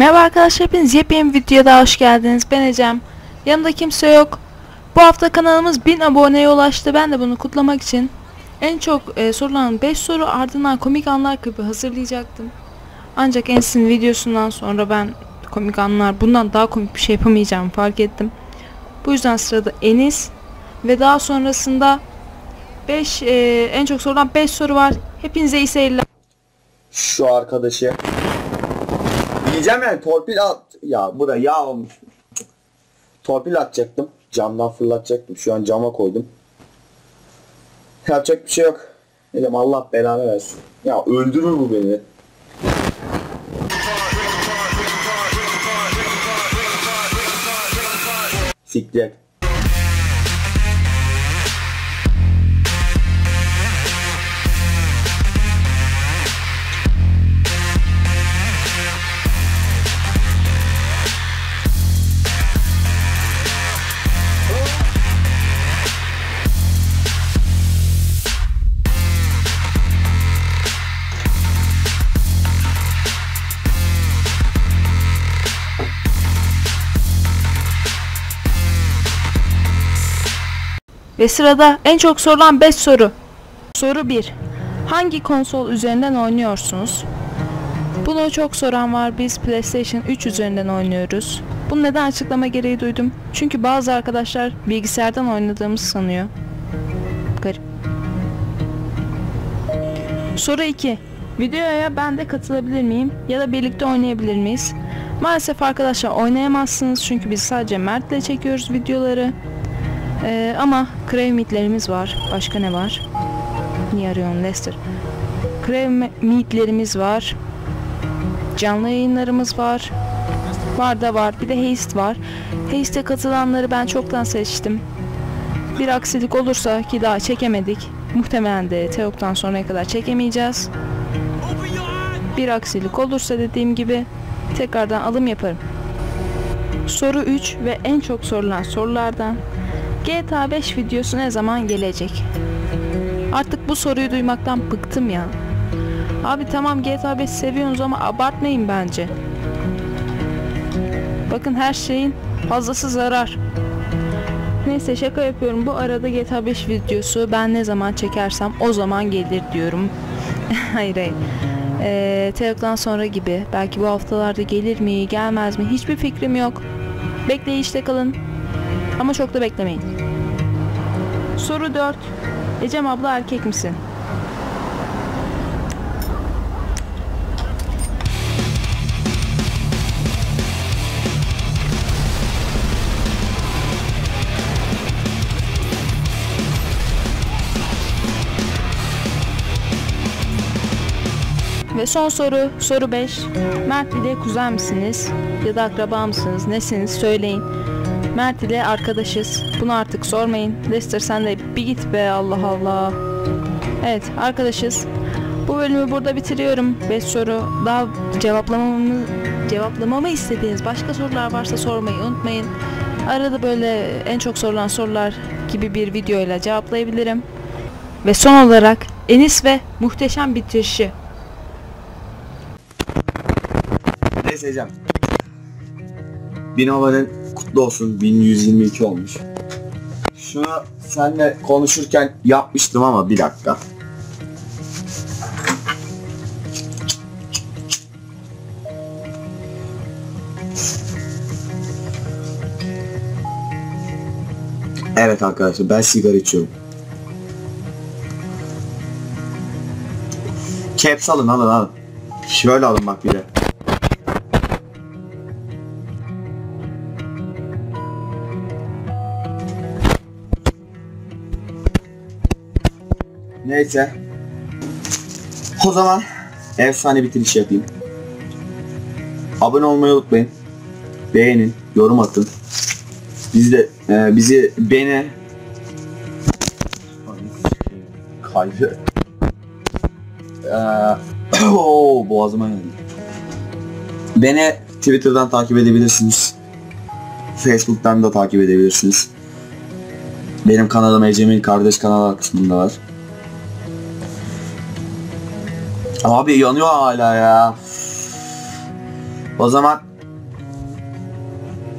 Merhaba arkadaşlar hepiniz yepyeni bir videoya hoş geldiniz. Ben Ecem. Yanımda kimse yok. Bu hafta kanalımız 1000 aboneye ulaştı. Ben de bunu kutlamak için en çok e, sorulan 5 soru ardından komik anlar klibi hazırlayacaktım. Ancak Enes'in videosundan sonra ben komik anlar bundan daha komik bir şey yapamayacağımı fark ettim. Bu yüzden sırada Enis ve daha sonrasında 5 en çok sorulan 5 soru var. Hepinize iyi seyirler. Şu arkadaşı. Diyeceğim yani torpil at. Ya bu da yağ olmuş. Torpil atacaktım. Camdan fırlatacaktım. Şu an cama koydum. Yapacak bir şey yok. Dedim Allah belanı versin. Ya öldürür bu beni. Siktir. Ve sırada en çok sorulan 5 soru. Soru 1. Hangi konsol üzerinden oynuyorsunuz? Bunu çok soran var. Biz PlayStation 3 üzerinden oynuyoruz. Bunu neden açıklama gereği duydum? Çünkü bazı arkadaşlar bilgisayardan oynadığımızı sanıyor. Garip. Soru 2. Videoya ben de katılabilir miyim? Ya da birlikte oynayabilir miyiz? Maalesef arkadaşlar oynayamazsınız çünkü biz sadece Mert'le çekiyoruz videoları. Ee, ama Crave Meat'lerimiz var. Başka ne var? Niye arıyorsun Lester? Crave Meat'lerimiz var. Canlı yayınlarımız var. Var da var. Bir de Haste var. Haste'e katılanları ben çoktan seçtim. Bir aksilik olursa ki daha çekemedik. Muhtemelen de Teok'tan sonraya kadar çekemeyeceğiz. Bir aksilik olursa dediğim gibi tekrardan alım yaparım. Soru 3 ve en çok sorulan sorulardan GTA 5 videosu ne zaman gelecek? Artık bu soruyu duymaktan bıktım ya. Abi tamam GTA 5 seviyorsunuz ama abartmayın bence. Bakın her şeyin fazlası zarar. Neyse şaka yapıyorum. Bu arada GTA 5 videosu ben ne zaman çekersem o zaman gelir diyorum. hayır hayır. Ee, Teok'tan sonra gibi. Belki bu haftalarda gelir mi gelmez mi hiçbir fikrim yok. Bekleyişte kalın. Ama çok da beklemeyin. Soru 4. Ecem abla erkek misin? Ve son soru, soru 5. Mert ile kuzen misiniz? Ya da akraba mısınız? Nesiniz? Söyleyin. Mert ile arkadaşız. Bunu artık sormayın. Lester sen de bir git be Allah Allah. Evet arkadaşız. Bu bölümü burada bitiriyorum. 5 soru daha cevaplamamı cevaplamamı istediğiniz başka sorular varsa sormayı unutmayın. Arada böyle en çok sorulan sorular gibi bir videoyla cevaplayabilirim. Ve son olarak Enis ve muhteşem bitirişi. Neyse Ecem. Bin abonen kutlu olsun. 1122 olmuş. Şunu senle konuşurken yapmıştım ama bir dakika. Evet arkadaşlar ben sigara içiyorum. Caps alın alın alın. Şöyle alın bak bir de. Neyse. O zaman efsane bitiriş yapayım. Abone olmayı unutmayın. Beğenin, yorum atın. Biz de e, bizi beni kaybı. Ee, oo, boğazıma geldi. Beni Twitter'dan takip edebilirsiniz. Facebook'tan da takip edebilirsiniz. Benim kanalım Ecem'in kardeş kanalı kısmında var. Abi yanıyor hala ya. O zaman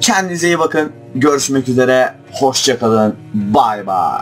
kendinize iyi bakın. Görüşmek üzere. Hoşçakalın. Bay bay.